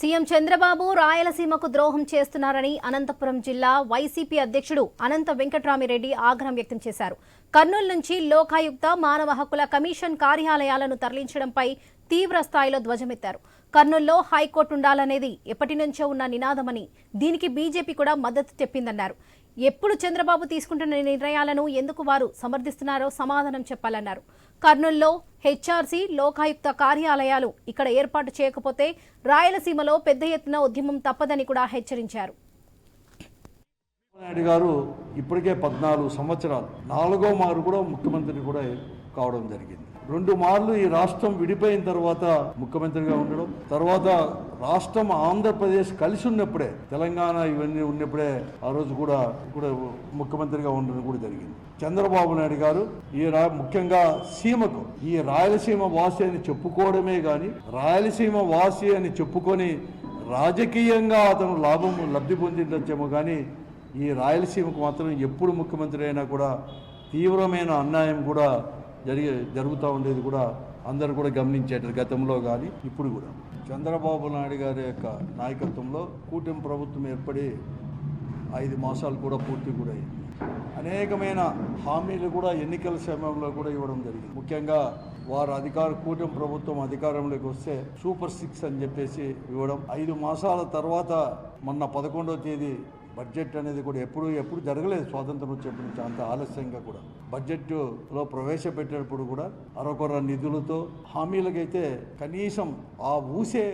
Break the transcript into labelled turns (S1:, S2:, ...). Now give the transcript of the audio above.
S1: CM Chandrababu రాయలసీమకు ద్రోహం చేస్తున్నారని అనంతపురం జిల్లా వైసీపీ అధ్యక్షుడు అనంత వెంకట్రామిరెడ్డి ఆగ్రహం వ్యక్తం చేశారు. కర్నూలు నుంచి లోకాయుక్త మానవ హక్కుల కమిషన్ కార్యాలయాలను తరలించడంపై తీవ్ర స్థాయిలో ధ్వజమెత్తారు. కర్నూల్లో హైకోర్టు ఉండాలనేది ఎప్పటి నుంచో ఉన్న నినాదమని దీనికి బీజేపీ కూడా మద్దతు చెప్పిందన్నారు. ఎప్పుడు చంద్రబాబు తీసుకుంటున్న నిర్ణయాలను ఎందుకు వారు సమర్థిస్తున్నారో సమాధానం చెప్పాలన్నారు. కర్నూల్లో హెచ్ఆర్సీ లోకాయుక్త కార్యాలయాలు ఇక్కడ ఏర్పాటు చేయకపోతే రాయలసీమలో పెద్ద ఎత్తున ఉద్యమం తప్పదని కూడా హెచ్చరించారు.
S2: నాయుడు గారు ఇప్పటికే పద్నాలుగు సంవత్సరాలు నాలుగో మారు కూడా ముఖ్యమంత్రి కూడా కావడం జరిగింది. రెండు మార్లు ఈ రాష్ట్రం విడిపోయిన తర్వాత ముఖ్యమంత్రిగా ఉండడం తర్వాత రాష్ట్రం ఆంధ్రప్రదేశ్ కలిసి ఉన్నప్పుడే తెలంగాణ ఇవన్నీ ఉన్నప్పుడే ఆ రోజు కూడా కూడా ముఖ్యమంత్రిగా ఉండడం కూడా జరిగింది. చంద్రబాబు నాయుడు గారు ఈ రా ముఖ్యంగా సీమకు ఈ రాయలసీమ వాసి అని చెప్పుకోవడమే కానీ రాయలసీమ వాసి అని చెప్పుకొని రాజకీయంగా అతను లాభం లబ్ధి పొందిండొచ్చేమో కానీ ఈ రాయలసీమకు మాత్రం ఎప్పుడు ముఖ్యమంత్రి అయినా కూడా తీవ్రమైన అన్యాయం కూడా జరిగే జరుగుతూ ఉండేది కూడా అందరూ కూడా గమనించేటారు గతంలో కానీ ఇప్పుడు కూడా. చంద్రబాబు నాయుడు గారి యొక్క నాయకత్వంలో కూటమి ప్రభుత్వం ఏర్పడి ఐదు మాసాలు కూడా పూర్తి కూడా అయింది అనేకమైన హామీలు కూడా ఎన్నికల సమయంలో కూడా ఇవ్వడం జరిగింది. ముఖ్యంగా వారు అధికార కూటమి ప్రభుత్వం అధికారంలోకి వస్తే సూపర్ సిక్స్ అని చెప్పేసి ఇవ్వడం. ఐదు మాసాల తర్వాత మొన్న పదకొండవ తేదీ బడ్జెట్ అనేది కూడా ఎప్పుడు ఎప్పుడు జరగలేదు స్వాతంత్రం వచ్చేప్పటి నుంచి అంత ఆలస్యంగా కూడా. బడ్జెట్లో ప్రవేశపెట్టేటప్పుడు కూడా అరొకర నిధులతో హామీలకైతే కనీసం ఆ ఊసే